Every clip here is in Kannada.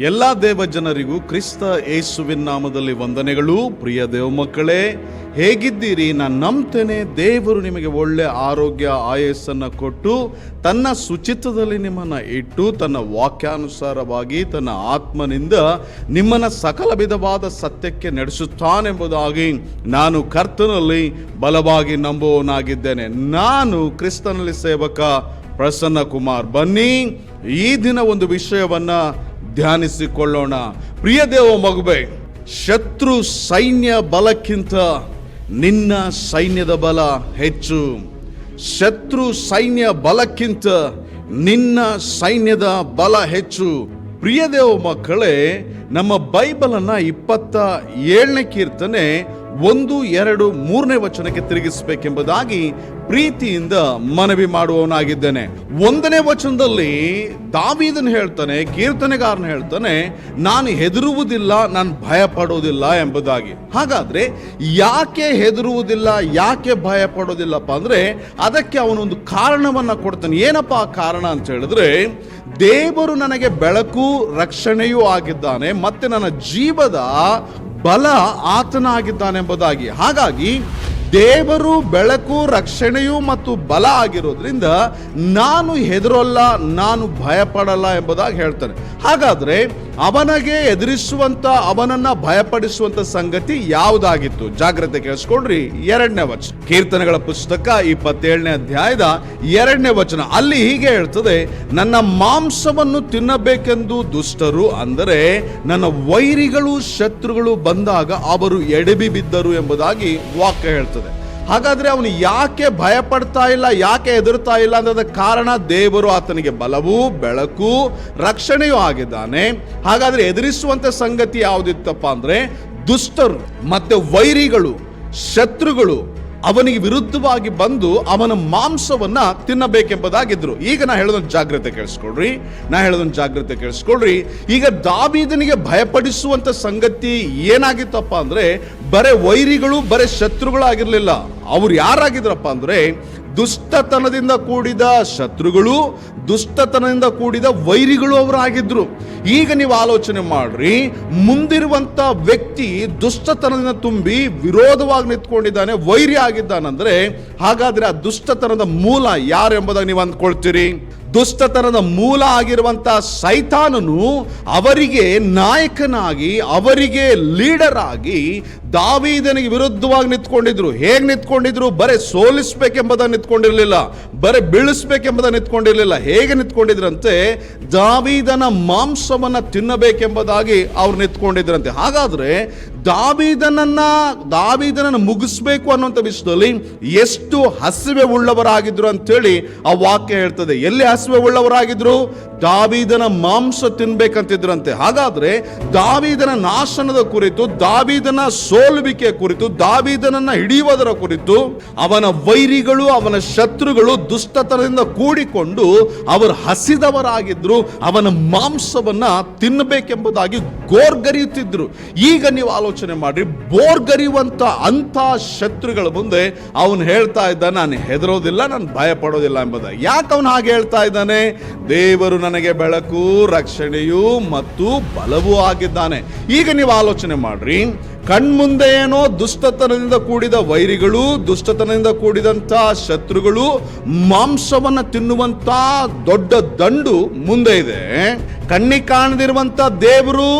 ಎಲ್ಲ ದೇವ ಜನರಿಗೂ ಕ್ರಿಸ್ತ ಯೇಸುವಿನ ನಾಮದಲ್ಲಿ ವಂದನೆಗಳು. ಪ್ರಿಯ ದೇವ ಮಕ್ಕಳೇ ಹೇಗಿದ್ದೀರಿ? ನಾನು ನಂಬ್ತೇನೆ, ದೇವರು ನಿಮಗೆ ಒಳ್ಳೆ ಆರೋಗ್ಯ, ಆಯಸ್ಸನ್ನು ಕೊಟ್ಟು, ತನ್ನ ಶುಚಿತ್ವದಲ್ಲಿ ನಿಮ್ಮನ್ನು ಇಟ್ಟು, ತನ್ನ ವಾಕ್ಯಾನುಸಾರವಾಗಿ, ತನ್ನ ಆತ್ಮನಿಂದ ನಿಮ್ಮನ್ನು ಸಕಲ ವಿಧವಾದ ಸತ್ಯಕ್ಕೆ ನಡೆಸುತ್ತಾನೆಂಬುದಾಗಿ ನಾನು ಕರ್ತನಲ್ಲಿ ಬಲವಾಗಿ ನಂಬುವವನಾಗಿದ್ದೇನೆ. ನಾನು ಕ್ರಿಸ್ತನಲ್ಲಿ ಸೇವಕ ಪ್ರಸನ್ನ ಕುಮಾರ್ ಬನ್ನಿ. ಈ ದಿನ ಒಂದು ವಿಷಯವನ್ನ ಧ್ಯಾನಿಸಿಕೊಳ್ಳೋಣ. ಪ್ರಿಯ ದೇವ ಮಗುಬೆ ಶತ್ರು ಸೈನ್ಯ ಬಲಕ್ಕಿಂತ ನಿನ್ನ ಸೈನ್ಯದ ಬಲ ಹೆಚ್ಚು. ಶತ್ರು ಸೈನ್ಯ ಬಲಕ್ಕಿಂತ ನಿನ್ನ ಸೈನ್ಯದ ಬಲ ಹೆಚ್ಚು. ಪ್ರಿಯ ದೇವ ಮಕ್ಕಳೇ, ನಮ್ಮ ಬೈಬಲನ್ನು ಇಪ್ಪತ್ತ ಏಳನೇ ಕೀರ್ತನೆ ಒಂದು, ಎರಡು, ಮೂರನೇ ವಚನಕ್ಕೆ ತಿರುಗಿಸಬೇಕೆಂಬುದಾಗಿ ಪ್ರೀತಿಯಿಂದ ಮನವಿ ಮಾಡುವವನಾಗಿದ್ದೇನೆ. ಒಂದನೇ ವಚನದಲ್ಲಿ ದಾವಿದನ್ ಹೇಳ್ತಾನೆ, ಕೀರ್ತನೆಗಾರನ ಹೇಳ್ತಾನೆ, ನಾನು ಹೆದರುವುದಿಲ್ಲ, ನಾನು ಭಯ ಪಡುವುದಿಲ್ಲ ಎಂಬುದಾಗಿ. ಹಾಗಾದ್ರೆ ಯಾಕೆ ಹೆದರುವುದಿಲ್ಲ, ಯಾಕೆ ಭಯ ಪಡೋದಿಲ್ಲಪ್ಪ ಅಂದ್ರೆ ಅದಕ್ಕೆ ಅವನೊಂದು ಕಾರಣವನ್ನ ಕೊಡ್ತಾನೆ. ಏನಪ್ಪ ಆ ಕಾರಣ ಅಂತ ಹೇಳಿದ್ರೆ, ದೇವರು ನನಗೆ ಬೆಳಕು, ರಕ್ಷಣೆಯೂ ಆಗಿದ್ದಾನೆ, ಮತ್ತೆ ನನ್ನ ಜೀವದ ಬಲ ಆತನಾಗಿದ್ದಾನೆಂಬುದಾಗಿ. ಹಾಗಾಗಿ ದೇವರು ಬೆಳಕು, ರಕ್ಷಣೆಯು ಮತ್ತು ಬಲ ಆಗಿರೋದ್ರಿಂದ ನಾನು ಹೆದರೋಲ್ಲ, ನಾನು ಭಯಪಡಲ್ಲ ಎಂಬುದಾಗಿ ಹೇಳ್ತಾನೆ. ಹಾಗಾದ್ರೆ ಅವನಿಗೆ ಎದುರಿಸುವಂತ, ಅವನನ್ನ ಭಯಪಡಿಸುವಂತ ಸಂಗತಿ ಯಾವುದಾಗಿತ್ತು? ಜಾಗ್ರತೆ ಕೇಳಿಸ್ಕೊಳ್ರಿ ಎರಡನೇ ವಚನ. ಕೀರ್ತನೆಗಳ ಪುಸ್ತಕ ಇಪ್ಪತ್ತೇಳನೇ ಅಧ್ಯಾಯದ ಎರಡನೇ ವಚನ. ಅಲ್ಲಿ ಹೀಗೆ ಹೇಳ್ತದೆ, ನನ್ನ ಮಾಂಸವನ್ನು ತಿನ್ನಬೇಕೆಂದು ದುಷ್ಟರು ಅಂದರೆ, ನನ್ನ ವೈರಿಗಳು ಶತ್ರುಗಳು ಬಂದಾಗ ಅವರು ಎಡೆಬಿ ಬಿದ್ದರು ಎಂಬುದಾಗಿ ವಾಕ್ಯ ಹೇಳ್ತದೆ. ಹಾಗಾದ್ರೆ ಅವನು ಯಾಕೆ ಭಯ ಪಡ್ತಾ ಇಲ್ಲ, ಯಾಕೆ ಹೆದರ್ತಾ ಇಲ್ಲ ಅನ್ನೋದ ಕಾರಣ ದೇವರು ಆತನಿಗೆ ಬಲವು, ಬೆಳಕು, ರಕ್ಷಣೆಯೂ ಆಗಿದ್ದಾನೆ. ಹಾಗಾದ್ರೆ ಎದುರಿಸುವಂತ ಸಂಗತಿ ಯಾವುದಿತ್ತಪ್ಪ ಅಂದ್ರೆ ದುಷ್ಟರು ಮತ್ತೆ ವೈರಿಗಳು, ಶತ್ರುಗಳು ಅವನಿಗೆ ವಿರುದ್ಧವಾಗಿ ಬಂದು ಅವನ ಮಾಂಸವನ್ನ ತಿನ್ನಬೇಕೆಂಬುದಾಗಿದ್ರು. ಈಗ ನಾ ಹೇಳೋದೊಂದು ಜಾಗ್ರತೆ ಕೇಳಿಸ್ಕೊಳ್ರಿ. ನಾ ಹೇಳೋದೊಂದು ಜಾಗ್ರತೆ ಕೇಳಿಸ್ಕೊಳ್ರಿ. ಈಗ ದಾಬೀದನಿಗೆ ಭಯಪಡಿಸುವಂತ ಸಂಗತಿ ಏನಾಗಿತ್ತಪ್ಪ ಅಂದ್ರೆ, ಬರೇ ವೈರಿಗಳು, ಬರೇ ಶತ್ರುಗಳಾಗಿರ್ಲಿಲ್ಲ. ಅವ್ರು ಯಾರಾಗಿದ್ರಪ್ಪ ಅಂದ್ರೆ ದುಷ್ಟತನದಿಂದ ಕೂಡಿದ ಶತ್ರುಗಳು, ದುಷ್ಟತನದಿಂದ ಕೂಡಿದ ವೈರಿಗಳು ಅವರಾಗಿದ್ರು. ಈಗ ನೀವು ಆಲೋಚನೆ ಮಾಡ್ರಿ, ಮುಂದಿರುವಂತ ವ್ಯಕ್ತಿ ದುಷ್ಟತನದಿಂದ ತುಂಬಿ ವಿರೋಧವಾಗಿ ನಿಂತ್ಕೊಂಡಿದ್ದಾನೆ ವೈರಿ ಆಗಿದ್ದಾನಂದ್ರೆ ಹಾಗಾದ್ರೆ ಆ ದುಷ್ಟತನದ ಮೂಲ ಯಾರು ಎಂಬುದಾಗಿ ನೀವು ಅಂದ್ಕೊಳ್ತೀರಿ? ದುಷ್ಟತನದ ಮೂಲ ಆಗಿರುವಂಥ ಸೈತಾನನು ಅವರಿಗೆ ನಾಯಕನಾಗಿ, ಅವರಿಗೆ ಲೀಡರ್ ಆಗಿ ದಾವೀದನಿಗೆ ವಿರುದ್ಧವಾಗಿ ನಿಂತ್ಕೊಂಡಿದ್ರು. ಹೇಗೆ ನಿಂತ್ಕೊಂಡಿದ್ರು? ಬರೇ ಸೋಲಿಸ್ಬೇಕೆಂಬುದನ್ನು ನಿಂತ್ಕೊಂಡಿರಲಿಲ್ಲ, ಬರೇ ಬೀಳಿಸ್ಬೇಕೆಂಬುದನ್ನು ನಿಂತ್ಕೊಂಡಿರಲಿಲ್ಲ. ಹೇಗೆ ನಿಂತ್ಕೊಂಡಿದ್ರಂತೆ? ದಾವೀದನ ಮಾಂಸವನ್ನು ತಿನ್ನಬೇಕೆಂಬುದಾಗಿ ಅವ್ರು ನಿಂತ್ಕೊಂಡಿದ್ರಂತೆ. ಹಾಗಾದ್ರೆ ದಾವೀದನನ್ನ, ದಾವಿದನನ್ನು ಮುಗಿಸ್ಬೇಕು ಅನ್ನುವಂಥ ವಿಷಯದಲ್ಲಿ ಎಷ್ಟು ಹಸಿವೆ ಉಳ್ಳವರಾಗಿದ್ರು ಅಂತೇಳಿ ಆ ವಾಕ್ಯ ಹೇಳ್ತದೆ. ಎಲ್ಲಿ ಹಸಿವೆ ಉಳ್ಳವರಾಗಿದ್ರು? ದಾವಿದನ ಮಾಂಸ ತಿನ್ಬೇಕಂತಿದ್ರಂತೆ. ಹಾಗಾದ್ರೆ ದಾವಿದನ ನಾಶನದ ಕುರಿತು, ದಾವಿದನ ಸೋಲುವಿಕೆ ಕುರಿತು, ದಾವಿದನನ್ನ ಹಿಡಿಯುವುದರ ಕುರಿತು ಅವನ ವೈರಿಗಳು, ಅವನ ಶತ್ರುಗಳು ದುಷ್ಟತನದಿಂದ ಕೂಡಿಕೊಂಡು ಅವರು ಹಸಿದವರಾಗಿದ್ರು, ಅವನ ಮಾಂಸವನ್ನ ತಿನ್ನಬೇಕೆಂಬುದಾಗಿ ಗೋರ್ಗರಿಯುತ್ತಿದ್ರು. ಈಗ ನೀವು ಮಾಡ್ರಿ ಬೋರ್ಗರಿಯುವಂತ ಅಂಥ ಶತ್ರುಗಳ ಮುಂದೆ ಅವನು ಹೇಳ್ತಾ ಇದ್ದ ನಾನು ಹೆದರೋದಿಲ್ಲ, ನಾನು ಭಯ ಪಡೋದಿಲ್ಲ ಎಂಬುದ ಯಾಕೆ ಅವನು ಹಾಗೆ ಹೇಳ್ತಾ ಇದ್ದಾನೆ? ದೇವರು ನನಗೆ ಬೆಳಕು, ರಕ್ಷಣೆಯು ಮತ್ತು ಬಲವೂ ಆಗಿದ್ದಾನೆ. ಈಗ ನೀವು ಆಲೋಚನೆ ಮಾಡ್ರಿ, ಕಣ್ಮುಂದೆ ಏನೋ ದುಷ್ಟತನದಿಂದ ಕೂಡಿದ ವೈರಿಗಳು, ದುಷ್ಟತನದಿಂದ ಕೂಡಿದಂಥ ಶತ್ರುಗಳು ಮಾಂಸವನ್ನ ತಿನ್ನುವಂತ ದೊಡ್ಡ ದಂಡು ಮುಂದೆ ಇದೆ. ಕಣ್ಣಿಗೆ ಕಾಣದಿರುವಂತ ದೇವರು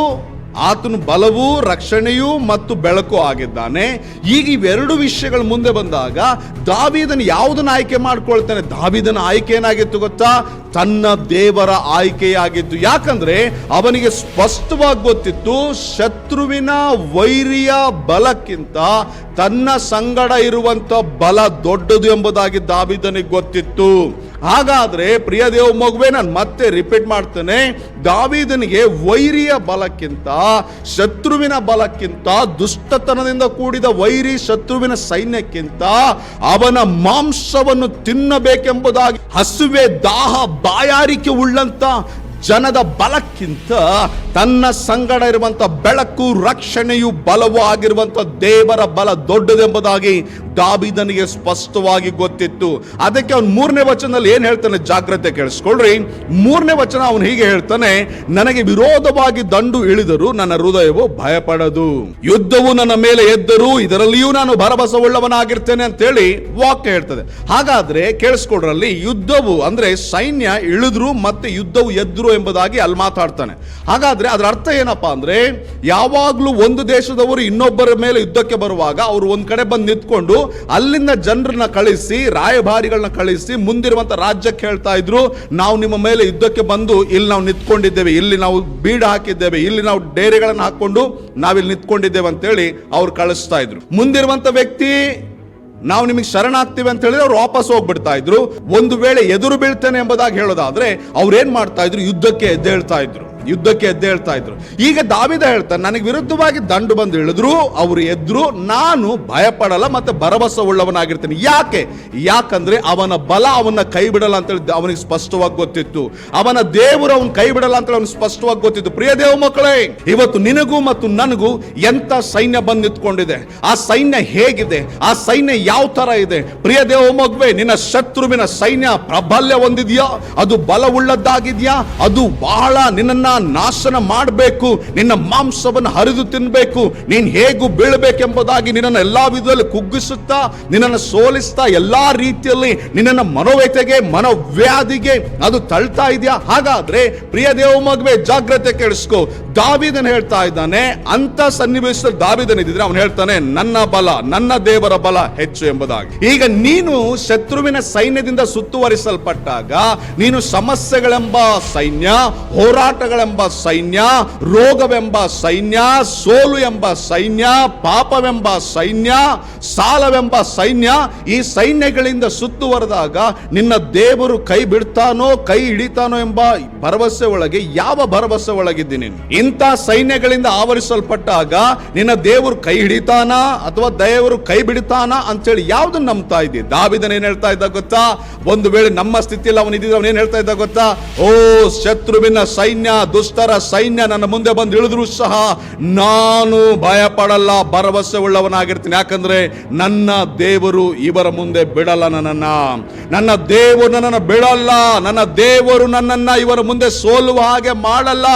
ಆತನು ಬಲವು, ರಕ್ಷಣೆಯೂ ಮತ್ತು ಬೆಳಕು ಆಗಿದ್ದಾನೆ. ಈಗ ಇವೆರಡು ವಿಷಯಗಳು ಮುಂದೆ ಬಂದಾಗ ದಾವಿದನ ಯಾವುದನ್ನು ಆಯ್ಕೆ ಮಾಡ್ಕೊಳ್ತಾನೆ? ದಾವಿದನ ಆಯ್ಕೆ ಏನಾಗಿತ್ತು ಗೊತ್ತಾ? ತನ್ನ ದೇವರ ಆಯ್ಕೆಯಾಗಿತ್ತು. ಯಾಕಂದ್ರೆ ಅವನಿಗೆ ಸ್ಪಷ್ಟವಾಗಿ ಗೊತ್ತಿತ್ತು, ಶತ್ರುವಿನ ವೈರಿಯ ಬಲಕ್ಕಿಂತ ತನ್ನ ಸಂಗಡ ಇರುವಂತ ಬಲ ದೊಡ್ಡದು ಎಂಬುದಾಗಿ ದಾವಿದನಿಗೆ ಗೊತ್ತಿತ್ತು. ಹಾಗಾದ್ರೆ ಪ್ರಿಯ ದೇವ ಮಗುವೆ, ನಾನು ಮತ್ತೆ ರಿಪೀಟ್ ಮಾಡ್ತೇನೆ. ದಾವಿದನಿಗೆ ವೈರಿಯ ಬಲಕ್ಕಿಂತ, ಶತ್ರುವಿನ ಬಲಕ್ಕಿಂತ, ದುಷ್ಟತನದಿಂದ ಕೂಡಿದ ವೈರಿ ಶತ್ರುವಿನ ಸೈನ್ಯಕ್ಕಿಂತ ಅವನ ಮಾಂಸವನ್ನು ತಿನ್ನಬೇಕೆಂಬುದಾಗಿ ಹಸುವೆ ದಾಹ ಬಾಯಾರಿಕೆ ಉಳ್ಳಂತ ಜನದ ಬಲಕ್ಕಿಂತ ತನ್ನ ಸಂಗಡ ಇರುವಂತ ಬೆಳಕು, ರಕ್ಷಣೆಯು ಬಲವೂ ಆಗಿರುವಂತ ದೇವರ ಬಲ ದೊಡ್ಡದೆಂಬುದಾಗಿ ದಾಬಿದನಿಗೆ ಸ್ಪಷ್ಟವಾಗಿ ಗೊತ್ತಿತ್ತು. ಅದಕ್ಕೆ ಅವನು ಮೂರನೇ ವಚನದಲ್ಲಿ ಏನು ಹೇಳ್ತಾನೆ? ಜಾಗ್ರತೆ ಕೇಳಿಸ್ಕೊಳ್ರಿ. ಮೂರನೇ ವಚನ ಅವನು ಹೀಗೆ ಹೇಳ್ತಾನೆ, ನನಗೆ ವಿರೋಧವಾಗಿ ದಂಡು ಇಳಿದರು ನನ್ನ ಹೃದಯವು ಭಯಪಡದು. ಯುದ್ಧವು ನನ್ನ ಮೇಲೆ ಎದ್ದರು ಇದರಲ್ಲಿಯೂ ನಾನು ಭರವಸವುಳ್ಳವನಾಗಿರ್ತೇನೆ ಅಂತ ಹೇಳಿ ವಾಕ್ಯ ಹೇಳ್ತದೆ. ಹಾಗಾದ್ರೆ ಕೇಳಿಸ್ಕೊಡ್ರಲ್ಲಿ ಯುದ್ಧವು ಅಂದ್ರೆ ಸೈನ್ಯ ಇಳಿದ್ರು ಮತ್ತೆ ಯುದ್ಧವು ಎದ್ರು ಎಂಬುದಾಗಿ ಅಲ್ಲಿ ಮಾತಾಡ್ತಾನೆ. ಹಾಗಾದ್ರೆ ಅದರ ಅರ್ಥ ಏನಪ್ಪಾ ಅಂದ್ರೆ, ಯಾವಾಗಲೂ ಒಂದು ದೇಶದವರು ಇನ್ನೊಬ್ಬರ ಮೇಲೆ ಯುದ್ಧಕ್ಕೆ ಬರುವಾಗ ಅವರು ಒಂದು ಕಡೆ ಬಂದು ನಿಂತ್ಕೊಂಡು ಅಲ್ಲಿಂದ ಜನರನ್ನ ಕಳಿಸಿ ರಾಯಭಾರಿಗಳನ್ನ ಕಳಿಸಿ ಮುಂದಿರುವಂತ ರಾಜ್ಯಕ್ಕೆ ಹೇಳ್ತಾ ಇದ್ರು, ನಾವು ನಿಮ್ಮ ಮೇಲೆ ಯುದ್ಧಕ್ಕೆ ಬಂದು ಇಲ್ಲಿ ನಾವು ನಿಂತ್ಕೊಂಡಿದ್ದೇವೆ, ಇಲ್ಲಿ ನಾವು ಬೀಡ ಹಾಕಿದ್ದೇವೆ, ಇಲ್ಲಿ ನಾವು ಡೇರೆಗಳನ್ನು ಹಾಕ್ಕೊಂಡು ನಾವಿಲ್ಲಿ ನಿಂತ್ಕೊಂಡಿದ್ದೇವೆ ಅಂತೇಳಿ ಅವ್ರು ಕಳಿಸ್ತಾ ಇದ್ರು. ಮುಂದಿರುವಂತ ವ್ಯಕ್ತಿ ನಾವು ನಿಮಗೆ ಶರಣಾಗ್ತೀವಿ ಅಂತ ಹೇಳಿದ್ರೆ ಅವ್ರು ವಾಪಸ್ ಹೋಗ್ಬಿಡ್ತಾ ಇದ್ರು. ಒಂದು ವೇಳೆ ಎದುರು ಬೀಳ್ತೇನೆ ಎಂಬುದಾಗಿ ಹೇಳೋದಾದ್ರೆ ಅವ್ರು ಏನ್ ಮಾಡ್ತಾ ಇದ್ರು? ಯುದ್ಧಕ್ಕೆ ಎದ್ದೇಳ್ತಾ ಇದ್ರು. ಯುದ್ಧಕ್ಕೆ ಎದ್ದೇಳ್ತಾ ಇದ್ರು. ಈಗ ದಾವಿದ ಹೇಳ್ತಾರೆ ನನಗೆ ವಿರುದ್ಧವಾಗಿ ದಂಡು ಬಂದು ಇಳಿದ್ರು, ಅವರು ಎದ್ರು, ನಾನು ಭಯಪಡಲ್ಲ ಮತ್ತೆ ಭರವಸೆ ಉಳ್ಳವನಾಗಿರ್ತೇನೆ ಯಾಕೆ? ಯಾಕಂದ್ರೆ ಅವನ ಬಲ ಅವನ ಕೈ ಬಿಡಲ್ಲ ಅಂತ ಹೇಳಿ ಅವನಿಗೆ ಸ್ಪಷ್ಟವಾಗಿ ಗೊತ್ತಿತ್ತು. ಅವನ ದೇವರು ಅವನ ಕೈ ಬಿಡಲ್ಲ ಅಂತ ಅವನಿಗೆ ಸ್ಪಷ್ಟವಾಗಿ ಗೊತ್ತಿತ್ತು. ಪ್ರಿಯ ದೇವ ಮಕ್ಕಳೇ, ಇವತ್ತು ನಿನಗೂ ಮತ್ತು ನನಗೂ ಎಂತ ಸೈನ್ಯ ಬಂದು ನಿಂತ್ಕೊಂಡಿದೆ? ಆ ಸೈನ್ಯ ಹೇಗಿದೆ? ಆ ಸೈನ್ಯ ಯಾವ ತರ ಇದೆ? ಪ್ರಿಯ ದೇವ ಮಗುವೆ, ನಿನ್ನ ಶತ್ರುವಿನ ಸೈನ್ಯ ಪ್ರಾಬಲ್ಯ ಹೊಂದಿದ್ಯಾ? ಅದು ಬಲವುಳ್ಳದ್ದಾಗಿದೆಯಾ? ಅದು ಬಹಳ ನಿನ್ನನ್ನ ನಾಶನ ಮಾಡಬೇಕು, ನಿನ್ನ ಮಾಂಸವನ್ನು ಹರಿದು ತಿನ್ಬೇಕು, ನೀನು ಹೇಗೂ ಬೀಳಬೇಕೆಂಬುದಾಗಿ ನಿನ್ನನ್ನು ಎಲ್ಲಾ ವಿಧದಲ್ಲಿ ಕುಗ್ಗಿಸುತ್ತಾ, ನಿನ್ನನ್ನು ಸೋಲಿಸ್ತಾ ಎಲ್ಲಾ ರೀತಿಯಲ್ಲಿ ನಿನ್ನನ್ನು ಮನೋವ್ಯತೆಗೆ ಮನೋವ್ಯಾಧಿಗೆ ಅದು ತಳ್ತಾ ಇದೆಯಾ? ಹಾಗಾದ್ರೆ ಪ್ರಿಯ ದೇವ ಮಗುವೆ, ಜಾಗ್ರತೆ ಕೇಳಿಸ್ಕೋ. ದಾವಿದನ್ ಹೇಳ್ತಾ ಇದ್ದಾನೆ, ಅಂತ ಸನ್ನಿವೇಶದಲ್ಲಿ ದಾವಿದನ್ ಇದ್ದಿದ್ರೆ ಅವನು ಹೇಳ್ತಾನೆ, ನನ್ನ ಬಲ, ನನ್ನ ದೇವರ ಬಲ ಹೆಚ್ಚು ಎಂಬುದಾಗಿ. ಈಗ ನೀನು ಶತ್ರುವಿನ ಸೈನ್ಯದಿಂದ ಸುತ್ತುವರಿಸಲ್ಪಟ್ಟಾಗ, ನೀನು ಸಮಸ್ಯೆಗಳೆಂಬ ಸೈನ್ಯ ಹೋರಾಟಗಳೆಂಬ ಸೈನ್ಯ, ರೋಗವೆಂಬ ಸೈನ್ಯ ಸೋಲು ಎಂಬ ಸೈನ್ಯ, ಪಾಪವೆಂಬ ಸೈನ್ಯ, ಸಾಲವೆಂಬ ಸೈನ್ಯ, ಈ ಸೈನ್ಯಗಳಿಂದ ಸುತ್ತುವರೆದಾಗ ನಿನ್ನ ದೇವರು ಕೈ ಬಿಡ್ತಾನೋ, ಕೈ ಹಿಡಿತಾನೋ ಎಂಬ ಭರವಸೆ ಒಳಗೆ ಯಾವ ಭರವಸೆ ಒಳಗಿದ್ದೀನಿ ಇಂಥ ಸೈನ್ಯಗಳಿಂದ ಆವರಿಸಲ್ಪಟ್ಟಾಗ ನಿನ್ನ ದೇವರು ಕೈ ಹಿಡಿತಾನ ಅಥವಾ ದೇವರು ಕೈ ಅಂತ ಅಂತೇಳಿ ಯಾವ್ದನ್ನ ನಂಬ್ತಾ ಇದ್ದೀನಿ ದಾವಿದನ್ ಏನ್ ಹೇಳ್ತಾ ಇದ್ದ ಗೊತ್ತಾ? ಒಂದು ವೇಳೆ ನಮ್ಮ ಸ್ಥಿತಿಯಲ್ಲಿ ಅವನು ಇದ್ದಿದ್ರೆ ಅವನು ಏನ್ ಹೇಳ್ತಾ ಇದ್ದ ಗೊತ್ತಾ? ಓ ಶತ್ರುವಿನ ಸೈನ್ಯ ದುಷ್ಟರ ಸೈನ್ಯ ನನ್ನ ಮುಂದೆ ಬಂದು ಇಳಿದ್ರು ಸಹ ನಾನು ಭಯ ಪಡಲ್ಲ ಭರವಸೆ ಉಳ್ಳವನಾಗಿರ್ತೀನಿ ಯಾಕಂದ್ರೆ ನನ್ನ ದೇವರು ಇವರ ಮುಂದೆ ಬಿಡಲ್ಲ ನನ್ನನ್ನ. ನನ್ನ ದೇವರು ನನ್ನನ್ನು ಬಿಡಲ್ಲ. ನನ್ನ ದೇವರು ನನ್ನನ್ನ ಇವರ ಮುಂದೆ ಸೋಲುವ ಹಾಗೆ ಮಾಡಲ್ಲ.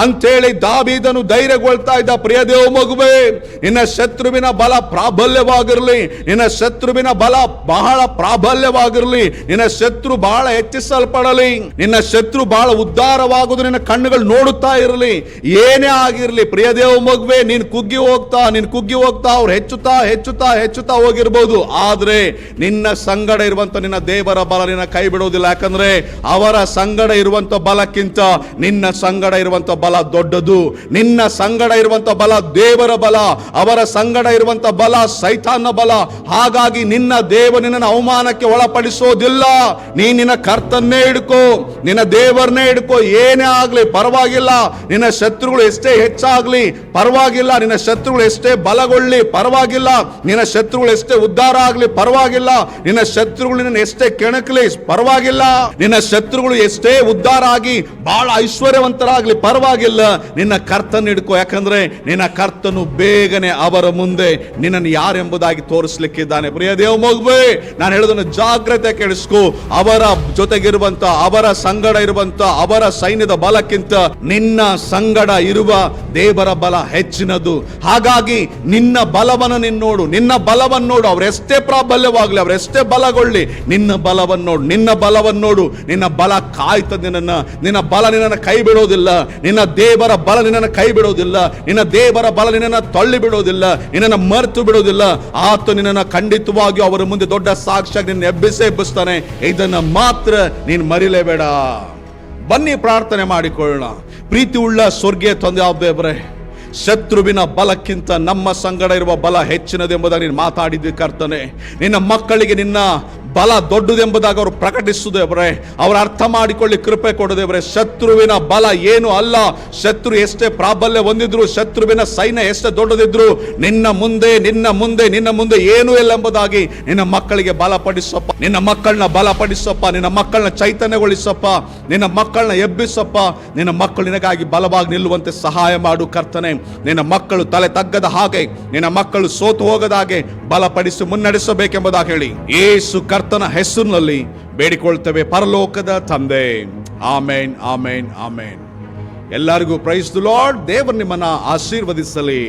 ಅಂತೇಳಿ ದಾಬೀದನು ಧೈರ್ಯಗೊಳ್ತಾ ಇದ್ದ, ಪ್ರಿಯ ದೇವ ಮಗುವೆ, ನಿನ್ನ ಶತ್ರುವಿನ ಬಲ ಪ್ರಾಬಲ್ಯವಾಗಿರಲಿ. ನಿನ್ನ ಶತ್ರುವಿನ ಬಲ ಬಹಳ ಪ್ರಾಬಲ್ಯವಾಗಿರಲಿ. ನಿನ್ನ ಶತ್ರು ಬಹಳ ಹೆಚ್ಚಿಸಲ್ಪಡಲಿ. ನಿನ್ನ ಶತ್ರು ಬಹಳ ಉದ್ಧಾರವಾಗುವುದು ನಿನ್ನ ಕಣ್ಣುಗಳು ನೋಡುತ್ತಾ ಇರಲಿ, ಏನೇ ಆಗಿರಲಿ, ಪ್ರಿಯ ದೇವ ಮಗುವೆ, ನೀನು ಕುಗ್ಗಿ ಹೋಗ್ತಾ, ನೀನು ಕುಗ್ಗಿ ಹೋಗ್ತಾ, ಅವ್ರು ಹೆಚ್ಚುತ್ತಾ ಹೆಚ್ಚುತ್ತಾ ಹೆಚ್ಚುತ್ತಾ ಹೋಗಿರ್ಬೋದು. ಆದರೆ ನಿನ್ನ ಸಂಗಡ ಇರುವಂಥ ನಿನ್ನ ದೇವರ ಬಲ ನಿನ್ನ ಕೈ ಬಿಡುವುದಿಲ್ಲ. ಯಾಕಂದ್ರೆ ಅವರ ಸಂಗಡ ಇರುವಂಥ ಬಲಕ್ಕಿಂತ ನಿನ್ನ ಸಂಗಡ ಇರುವಂಥ ಬಲ ದೊಡ್ಡದು. ನಿನ್ನ ಸಂಗಡ ಇರುವಂತ ಬಲ ದೇವರ ಬಲ, ಅವರ ಸಂಗಡ ಇರುವಂತ ಬಲ ಸೈತಾನ ಬಲ. ಹಾಗಾಗಿ ನಿನ್ನ ದೇವ ನಿನ್ನನ್ನು ಅವಮಾನಕ್ಕೆ ಒಳಪಡಿಸೋದಿಲ್ಲ. ನೀ ನಿನ್ನ ಕರ್ತನ್ನೇ ಹಿಡ್ಕೋ, ನಿನ್ನ ದೇವರನ್ನೇ ಹಿಡ್ಕೋ, ಏನೇ ಆಗ್ಲಿ ಪರವಾಗಿಲ್ಲ. ನಿನ್ನ ಶತ್ರುಗಳು ಎಷ್ಟೇ ಹೆಚ್ಚಾಗ್ಲಿ, ಪರವಾಗಿಲ್ಲ. ನಿನ್ನ ಶತ್ರುಗಳು ಎಷ್ಟೇ ಬಲಗೊಳ್ಳಿ, ಪರವಾಗಿಲ್ಲ. ನಿನ್ನ ಶತ್ರುಗಳು ಎಷ್ಟೇ ಉದ್ಧಾರ ಆಗ್ಲಿ, ಪರವಾಗಿಲ್ಲ. ನಿನ್ನ ಶತ್ರುಗಳು ನಿನ್ನ ಎಷ್ಟೇ ಕೆಣಕಲಿ, ಪರವಾಗಿಲ್ಲ. ನಿನ್ನ ಶತ್ರುಗಳು ಎಷ್ಟೇ ಉದ್ಧಾರ ಆಗಿ ಬಹಳ ಐಶ್ವರ್ಯವಂತರಾಗ್ಲಿ, ಪರವಾಗಿಲ್ಲ. ನಿನ್ನ ಕರ್ತನ ಹಿಡ್ಕೋ. ಯಾಕಂದ್ರೆ ನಿನ್ನ ಕರ್ತನು ಬೇಗನೆ ಅವರ ಮುಂದೆ ನಿನ್ನನ್ನು ಯಾರೆಂಬುದಾಗಿ ತೋರಿಸ್ಲಿಕ್ಕಿದ್ದಾನೆ ಪ್ರಿಯ ದೇವ, ಮಗುವೆ, ನಾನು ಹೇಳೋದನ್ನು ಜಾಗ್ರತೆ ಕೆಡಿಸ್ಕೋ ಅವರ ಜೊತೆಗಿರುವಂತ ಅವರ ಸಂಗಡ ಇರುವಂತ ಅವರ ಸೈನ್ಯದ ಬಲಕ್ಕಿಂತ ನಿನ್ನ ಸಂಗಡ ಇರುವ ದೇವರ ಬಲ ಹೆಚ್ಚಿನದು. ಹಾಗಾಗಿ ನಿನ್ನ ಬಲವನ್ನು ನೀನು ನೋಡು. ನಿನ್ನ ಬಲವನ್ನು ನೋಡು. ಅವರೆಷ್ಟೇ ಪ್ರಾಬಲ್ಯವಾಗಲಿ ಅವರೆಷ್ಟೇ ಬಲಗೊಳ್ಳಿ, ನಿನ್ನ ಬಲವನ್ನು ನೋಡು. ನಿನ್ನ ಬಲವನ್ನು ನೋಡು. ನಿನ್ನ ಬಲ ಕಾಯ್ತದೆ ನಿನ್ನ ನಿನ್ನ ಬಲ ನಿನ್ನನ್ನು ಕೈ ಬಿಡೋದಿಲ್ಲ. ನಿನ್ನ ದೇವರ ಬಲ ನಿನ್ನನ್ನು ಕೈ ಬಿಡೋದಿಲ್ಲ. ನಿನ್ನ ದೇವರ ಬಲ ನಿನ್ನನ್ನು ತಳ್ಳಿ ಬಿಡೋದಿಲ್ಲ. ನಿನ್ನನ್ನು ಮರೆತು ಬಿಡೋದಿಲ್ಲ. ಆತ ನಿನ್ನನ್ನು ಖಂಡಿತವಾಗಿ ಅವರ ಮುಂದೆ ದೊಡ್ಡ ಸಾಕ್ಷಿಯಾಗಿ ನಿನ್ನ ಎಬ್ಬಿಸೇ ಎಬ್ಬಿಸ್ತಾನೆ. ಇದನ್ನ ಮಾತ್ರ ನೀನು ಮರಿಲೇಬೇಡ. ಬನ್ನಿ ಪ್ರಾರ್ಥನೆ ಮಾಡಿಕೊಳ್ಳೋಣ. ಪ್ರೀತಿ ಉಳ್ಳ ಸ್ವರ್ಗೀಯ ತಂದೆ ದೇವರೇ, ಶತ್ರುವಿನ ಬಲಕ್ಕಿಂತ ನಮ್ಮ ಸಂಗಡ ಇರುವ ಬಲ ಹೆಚ್ಚಿನದೆಂಬುದಾಗಿ ನೀನು ಮಾತಾಡಿದ್ದು ಕರ್ತನೆ. ನಿನ್ನ ಮಕ್ಕಳಿಗೆ ನಿನ್ನ ಬಲ ದೊಡ್ಡದೆಂಬುದಾಗಿ ಅವರು ಪ್ರಕಟಿಸುದೇವ್ರೆ ದೇವರೇ. ಅವರು ಅರ್ಥ ಮಾಡಿಕೊಳ್ಳಿ, ಕೃಪೆ ಕೊಡದೇವ್ರೆ ಶತ್ರುವಿನ ಬಲ ಏನು ಅಲ್ಲ. ಶತ್ರು ಎಷ್ಟೇ ಪ್ರಾಬಲ್ಯ ಹೊಂದಿದ್ರು, ಶತ್ರುವಿನ ಸೈನ್ಯ ಎಷ್ಟೇ ದೊಡ್ಡದಿದ್ರು, ನಿನ್ನ ಮುಂದೆ ನಿನ್ನ ಮುಂದೆ ನಿನ್ನ ಮುಂದೆ ಏನು ಇಲ್ಲ ಎಂಬುದಾಗಿ ನಿನ್ನ ಮಕ್ಕಳಿಗೆ ಬಲಪಡಿಸಪ್ಪ. ನಿನ್ನ ಮಕ್ಕಳನ್ನ ಬಲಪಡಿಸಪ್ಪ. ನಿನ್ನ ಮಕ್ಕಳನ್ನ ಚೈತನ್ಯಗೊಳಿಸಪ್ಪ. ನಿನ್ನ ಮಕ್ಕಳನ್ನ ಎಬ್ಬಿಸಪ್ಪ. ನಿನ್ನ ಮಕ್ಕಳು ನಿನಗಾಗಿ ಬಲವಾಗಿ ನಿಲ್ಲುವಂತೆ ಸಹಾಯ ಮಾಡು ಕರ್ತನೆ. ನಿನ್ನ ಮಕ್ಕಳು ತಲೆ ತಗ್ಗದ ಹಾಗೆ, ನಿನ್ನ ಮಕ್ಕಳು ಸೋತು ಹೋಗದ ಹಾಗೆ ಬಲಪಡಿಸಿ ಮುನ್ನಡೆಸಬೇಕೆಂಬುದಾಗಿ ಹೇಳಿ. ಏಸು ಕರ್ತನ ಹೆಸರಿನಲ್ಲಿ ಬೇಡಿಕೊಳ್ತೇವೆ ಪರಲೋಕದ ತಂದೆ. ಆಮೇನ್ ಆಮೇನ್ ಆಮೇನ್. ಎಲ್ಲರಿಗೂ ಪ್ರೈಸ್ ಲಾರ್ಡ್ ದೇವರು ನಿಮ್ಮನ್ನ ಆಶೀರ್ವದಿಸಲಿ.